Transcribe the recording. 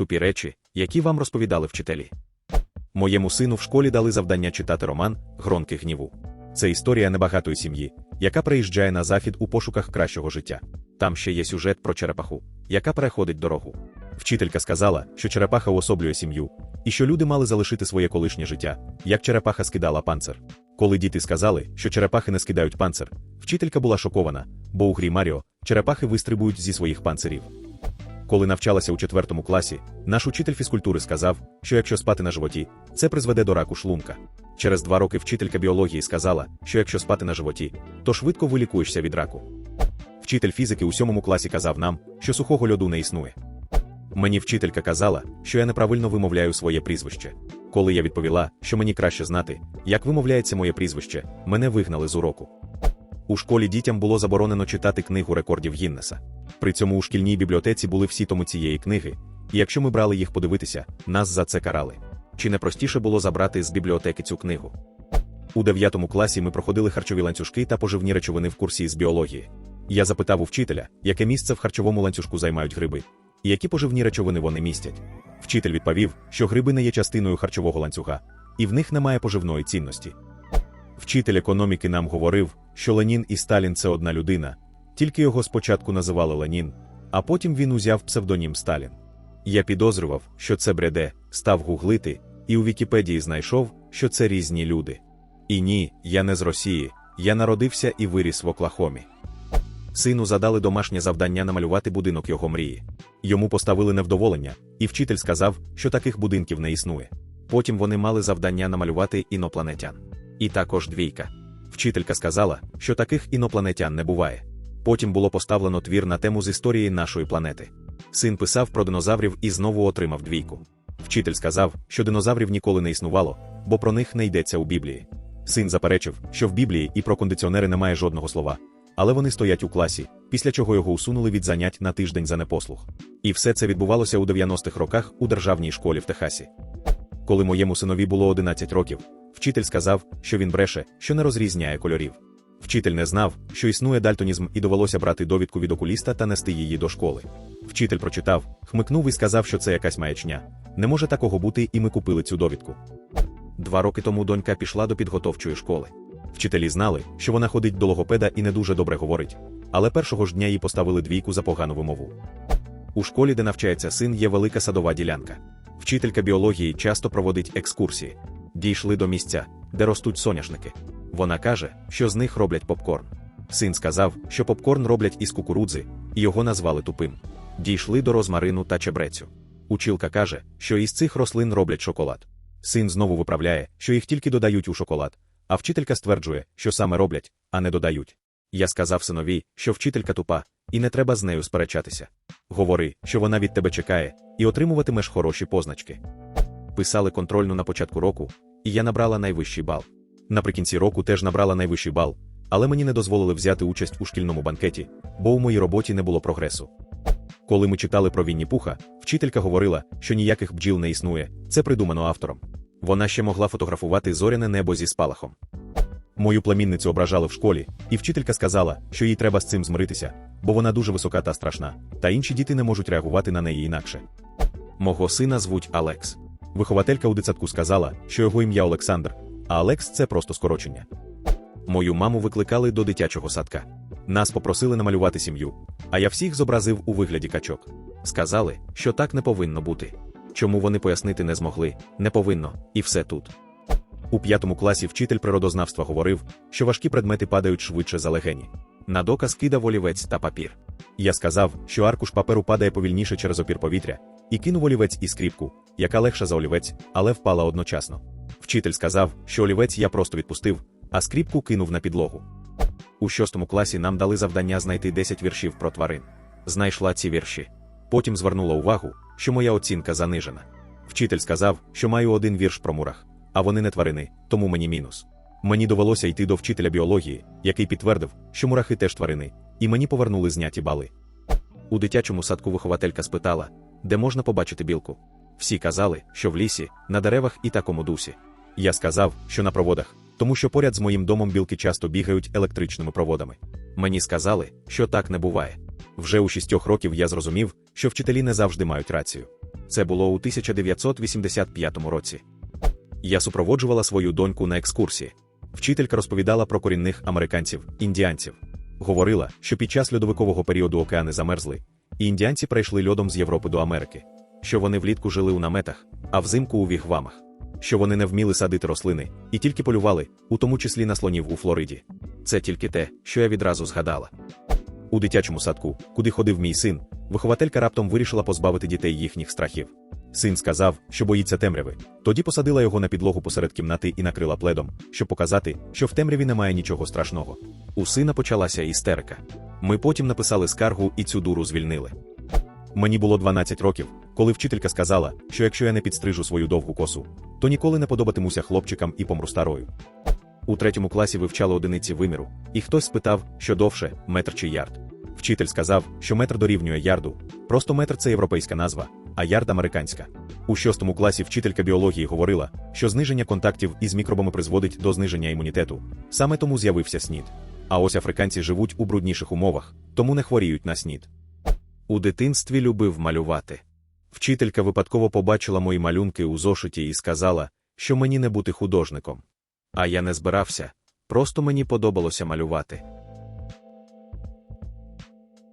тупі речі, які вам розповідали вчителі. Моєму сину в школі дали завдання читати роман Гронки гніву. Це історія небагатої сім'ї, яка приїжджає на захід у пошуках кращого життя. Там ще є сюжет про черепаху, яка переходить дорогу. Вчителька сказала, що черепаха уособлює сім'ю, і що люди мали залишити своє колишнє життя, як черепаха скидала панцир. Коли діти сказали, що черепахи не скидають панцир, вчителька була шокована, бо у грі Маріо черепахи вистрибують зі своїх панцирів. Коли навчалася у четвертому класі, наш учитель фізкультури сказав, що якщо спати на животі, це призведе до раку шлунка. Через два роки вчителька біології сказала, що якщо спати на животі, то швидко вилікуєшся від раку. Вчитель фізики у сьомому класі казав нам, що сухого льоду не існує. Мені вчителька казала, що я неправильно вимовляю своє прізвище. Коли я відповіла, що мені краще знати, як вимовляється моє прізвище, мене вигнали з уроку. У школі дітям було заборонено читати книгу рекордів Гіннеса. При цьому у шкільній бібліотеці були всі тому цієї книги, і якщо ми брали їх подивитися, нас за це карали. Чи не простіше було забрати з бібліотеки цю книгу? У 9 класі ми проходили харчові ланцюжки та поживні речовини в курсі з біології. Я запитав у вчителя, яке місце в харчовому ланцюжку займають гриби, і які поживні речовини вони містять. Вчитель відповів, що гриби не є частиною харчового ланцюга, і в них немає поживної цінності. Вчитель економіки нам говорив, що Ленін і Сталін це одна людина, тільки його спочатку називали Ленін, а потім він узяв псевдонім Сталін. Я підозрював, що це бреде, став гуглити, і у Вікіпедії знайшов, що це різні люди. І ні, я не з Росії, я народився і виріс в Оклахомі. Сину задали домашнє завдання намалювати будинок його мрії. Йому поставили невдоволення, і вчитель сказав, що таких будинків не існує. Потім вони мали завдання намалювати інопланетян. І також двійка. Вчителька сказала, що таких інопланетян не буває. Потім було поставлено твір на тему з історії нашої планети. Син писав про динозаврів і знову отримав двійку. Вчитель сказав, що динозаврів ніколи не існувало, бо про них не йдеться у Біблії. Син заперечив, що в Біблії і про кондиціонери немає жодного слова, але вони стоять у класі, після чого його усунули від занять на тиждень за непослух. І все це відбувалося у 90-х роках у державній школі в Техасі. Коли моєму синові було 11 років, вчитель сказав, що він бреше, що не розрізняє кольорів. Вчитель не знав, що існує дальтонізм, і довелося брати довідку від окуліста та нести її до школи. Вчитель прочитав, хмикнув і сказав, що це якась маячня. Не може такого бути, і ми купили цю довідку. Два роки тому донька пішла до підготовчої школи. Вчителі знали, що вона ходить до логопеда і не дуже добре говорить, але першого ж дня їй поставили двійку за погану вимову. У школі, де навчається син, є велика садова ділянка. Вчителька біології часто проводить екскурсії. Дійшли до місця, де ростуть соняшники. Вона каже, що з них роблять попкорн. Син сказав, що попкорн роблять із кукурудзи, і його назвали тупим. Дійшли до розмарину та чебрецю. Училка каже, що із цих рослин роблять шоколад. Син знову виправляє, що їх тільки додають у шоколад, а вчителька стверджує, що саме роблять, а не додають. Я сказав синові, що вчителька тупа, і не треба з нею сперечатися. Говори, що вона від тебе чекає, і отримуватимеш хороші позначки. Писали контрольну на початку року, і я набрала найвищий бал. Наприкінці року теж набрала найвищий бал, але мені не дозволили взяти участь у шкільному банкеті, бо у моїй роботі не було прогресу. Коли ми читали про Вінні Пуха, вчителька говорила, що ніяких бджіл не існує, це придумано автором. Вона ще могла фотографувати зоряне небо зі спалахом. Мою племінницю ображали в школі, і вчителька сказала, що їй треба з цим змиритися, бо вона дуже висока та страшна, та інші діти не можуть реагувати на неї інакше. Мого сина звуть Алекс. Вихователька у дитсадку сказала, що його ім'я Олександр, а Алекс це просто скорочення. Мою маму викликали до дитячого садка. Нас попросили намалювати сім'ю, а я всіх зобразив у вигляді качок. Сказали, що так не повинно бути. Чому вони пояснити не змогли, не повинно, і все тут. У п'ятому класі вчитель природознавства говорив, що важкі предмети падають швидше за легені. На доказ кидав олівець та папір. Я сказав, що аркуш паперу падає повільніше через опір повітря, і кинув олівець і скріпку, яка легша за олівець, але впала одночасно. Вчитель сказав, що олівець я просто відпустив, а скріпку кинув на підлогу. У шостому класі нам дали завдання знайти 10 віршів про тварин. Знайшла ці вірші. Потім звернула увагу, що моя оцінка занижена. Вчитель сказав, що маю один вірш про мурах, а вони не тварини, тому мені мінус. Мені довелося йти до вчителя біології, який підтвердив, що мурахи теж тварини, і мені повернули зняті бали. У дитячому садку вихователька спитала, де можна побачити білку. Всі казали, що в лісі, на деревах і такому дусі. Я сказав, що на проводах, тому що поряд з моїм домом білки часто бігають електричними проводами. Мені сказали, що так не буває. Вже у шістьох років я зрозумів, що вчителі не завжди мають рацію. Це було у 1985 році. Я супроводжувала свою доньку на екскурсії. Вчителька розповідала про корінних американців, індіанців. Говорила, що під час льодовикового періоду океани замерзли, і індіанці прийшли льодом з Європи до Америки, що вони влітку жили у наметах, а взимку у вігвамах, що вони не вміли садити рослини і тільки полювали, у тому числі на слонів у Флориді. Це тільки те, що я відразу згадала. У дитячому садку, куди ходив мій син, вихователька раптом вирішила позбавити дітей їхніх страхів. Син сказав, що боїться темряви. Тоді посадила його на підлогу посеред кімнати і накрила пледом, щоб показати, що в темряві немає нічого страшного. У сина почалася істерика. Ми потім написали скаргу і цю дуру звільнили. Мені було 12 років, коли вчителька сказала, що якщо я не підстрижу свою довгу косу, то ніколи не подобатимуся хлопчикам і помру старою. У третьому класі вивчали одиниці виміру, і хтось спитав, що довше метр чи ярд. Вчитель сказав, що метр дорівнює ярду, просто метр це європейська назва, а ярд американська. У шостому класі вчителька біології говорила, що зниження контактів із мікробами призводить до зниження імунітету. Саме тому з'явився снід. А ось африканці живуть у брудніших умовах, тому не хворіють на снід. У дитинстві любив малювати. Вчителька випадково побачила мої малюнки у зошиті і сказала, що мені не бути художником. А я не збирався, просто мені подобалося малювати.